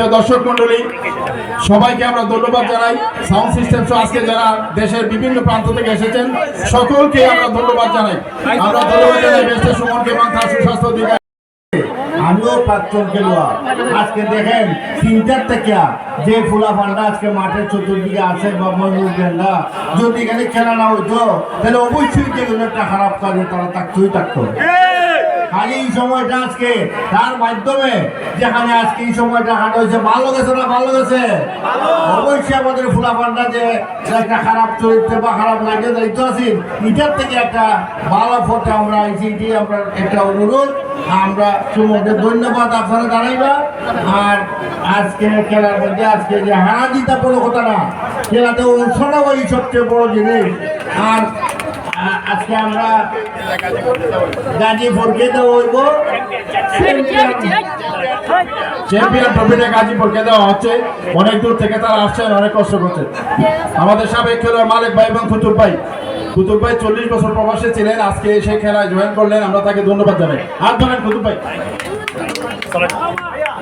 সুপ্রিয় দর্শক মন্ডলী সবাইকে আমরা ধন্যবাদ জানাই। সাউন্ড সিস্টেম আজকে যারা দেশের বিভিন্ন প্রান্ত থেকে এসেছেন, সকলকে আমরা ধন্যবাদ জানাই। আমরা ধন্যবাদ জানাই বেস্টের সুমনকে এবং তার সুস্বাস্থ্য অধিকার। আমিও প্রাক্তন খেলোয়াড়। আজকে দেখেন, তিনটার থেকে যে ফুলা ফান্ডা আজকে মাঠের চতুর্দিকে আছে বা ময়ূর গেন্দা যদি এখানে খেলা না হইতো, তাহলে অবশ্যই যেগুলো একটা খারাপ কাজে তারা থাকতেই থাকতো। খালি এই সময়টা আজকে, তার মাধ্যমে যেখানে আজকে এই সময়টা হাঁটা হয়েছে, ভালো গেছে না ভালো গেছে? অবশ্যই আমাদের ফুলা ফান্ডা যে একটা খারাপ চরিত্রে বা খারাপ লাগে দায়িত্ব আছি। এটার থেকে একটা ভালো ফটো আমরা আইছি, এটাই আমরা একটা অনুরোধ। আমরা তোমাদের ধন্যবাদ, আপনারা জানাইবা আর আজকে খেলার মধ্যে আজকে যে হারা জিতা বড় কথা না খেলাতে অংশটা ওই সবচেয়ে বড় জিনিস। আর আজকে আমরা গাজী ফোরকে দেওয়া হইব। চ্যাম্পিয়ন ট্রফিটা গাজীপুরকে দেওয়া হচ্ছে। অনেক দূর থেকে তারা আসছেন অনেক কষ্ট করছেন। আমাদের সাবেক খেলোয়াড় মালিক ভাই এবং কুতুব ভাই। কুতুব ভাই চল্লিশ বছর প্রবাসে ছিলেন আজকে এসে খেলায় জয়েন করলেন। আমরা তাকে ধন্যবাদ জানাই। আর ধরেন কুতুব ভাই।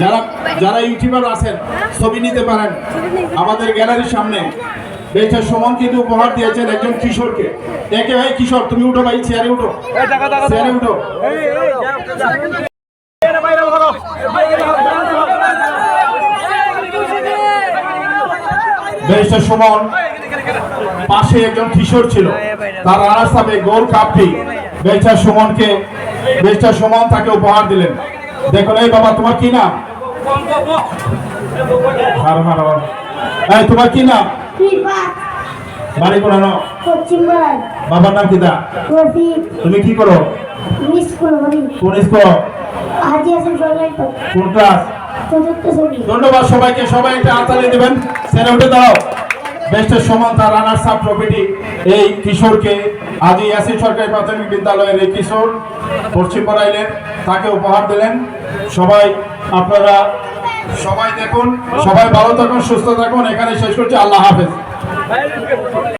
যারা যারা ইউটিউবার আছেন, ছবি নিতে পারেন। আমাদের গ্যালারির সামনে। বেস্টের সুমন কিন্তু উপহার দিয়েছেন একজন কিশোরকে। একে ভাই কিশোর, তুমি উঠো ভাই, চেয়ারে উঠো। চেয়ারে উঠো। বেস্টের সুমন পাশে একজন কিশোর ছিল। তার রানার্স আপে গোল কাপটি বেচার সুমনকে বেচার সুমন তাকে উপহার দিলেন। দেখুন এই বাবা তোমার কি নাম? হার হার হার। এই তোমার কি নাম? বাড়ি কোনানো বাবার নাম কি দা? তুমি কি করো? কোন স্কুল? কোন ক্লাস? ধন্যবাদ সবাইকে সবাই একটা হাততালি দেবেন। সেরে উঠে দাও বেস্টের সমান তার রানার সাপ ট্রফিটি এই কিশোরকে আজ ইয়াসিন সরকারি প্রাথমিক বিদ্যালয়ের এই কিশোর পশ্চিম পড়াইলেন তাকে উপহার দিলেন। সবাই আপনারা সবাই দেখুন, সবাই ভালো থাকুন, সুস্থ থাকুন। এখানে শেষ করছি। আল্লাহ হাফেজ।